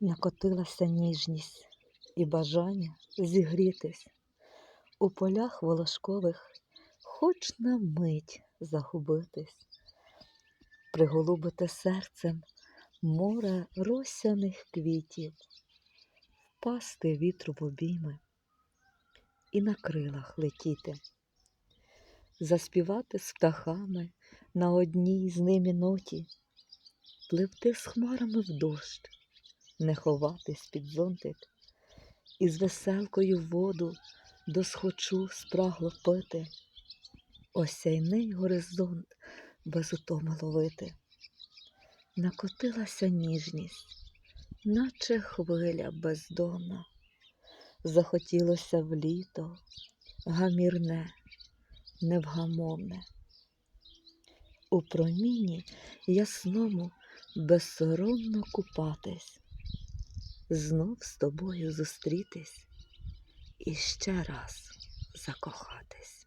накотилася ніжність і бажання зігрітись. У полях волошкових, хоч на мить загубитись, приголубити серцем море росяних квітів, впасти вітру в обійми і на крилах летіти, заспівати з птахами на одній з ними ноті, пливти з хмарами в дощ, не ховатись під зонтик, і з веселкою воду досхочу спрагло пити, осяйний горизонт без утоми ловити. Накотилася ніжність, наче хвиля бездонна, захотілося в літо гамірне, невгамовне. У проміні ясному безсоромно купатись, знов з тобою зустрітись і ще раз закохатись.